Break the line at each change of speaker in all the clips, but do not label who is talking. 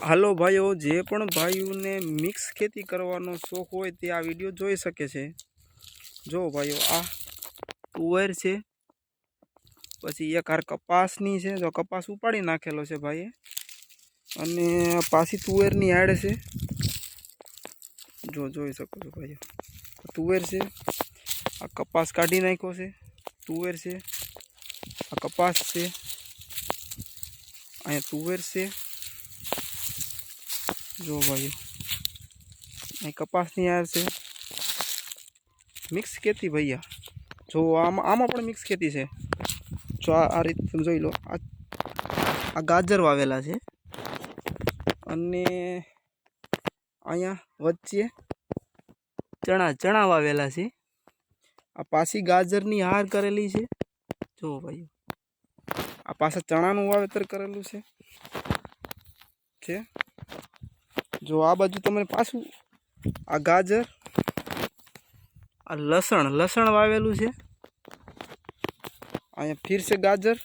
હાલો ભાઈઓ, જે પણ ભાઈઓને મિક્સ ખેતી કરવાનો શોખ હોય તે આ વીડિયો જોઈ શકે છે. જો ભાઈઓ, આ તુવેર છે, પછી એક હાર કપાસની છે. જો કપાસ ઉપાડી નાખેલો છે ભાઈએ. અને પાછી તુવેરની આડ છે. જો જોઈ શકો છો ભાઈઓ, તુવેર છે, આ કપાસ કાઢી નાખ્યો છે. તુવેર છે, આ કપાસ છે, અહીંયા તુવેર છે. જો ભાઈઓ અહીં કપાસની યાર છે. મિક્સ ખેતી ભૈયા. જો આમાં આમાં પણ મિક્સ ખેતી છે. જો આ રીતે તમે જોઈ લો. આ આ ગાજર વાવેલા છે. અને અહીંયા વચ્ચે ચણા ચણા વાવેલા છે. આ પાછી ગાજરની હાર કરેલી છે. જો ભાઈ. આ પાછા ચણાનું વાવેતર કરેલું છે. છે. જો આ બાજુ તમને પાછું આ ગાજર, આ લસણ લસણ વાવેલું છે. અહીંયા ફીર છે ગાજર,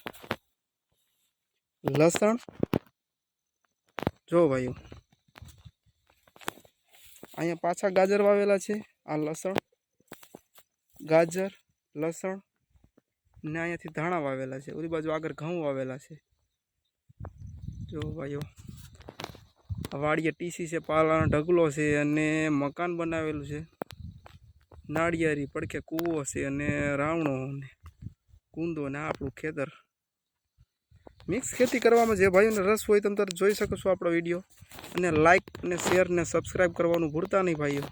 લસણ. જો ભાઈઓ, અહીંયા પાછા ગાજર વાવેલા છે, આ લસણ, ગાજર, લસણ ને અહીંયાથી ધાણા વાવેલા છે. ઓલી બાજુ આગળ ઘઉં વાવેલા છે. જો ભાઈઓ વાડીએ ટીસી છે, પાલાનો ઢગલો છે અને મકાન બનાવેલું છે. નાળિયેરી, પડખે કૂવો છે અને રાવણો ને કુંદો ને આપણું ખેતર. મિક્સ ખેતી કરવામાં જે ભાઈઓને રસ હોય તમે તરત જોઈ શકો છો આપણો વીડિયો. અને લાઇક અને શેર ને સબસ્ક્રાઈબ કરવાનું ભૂલતા નહીં ભાઈઓ.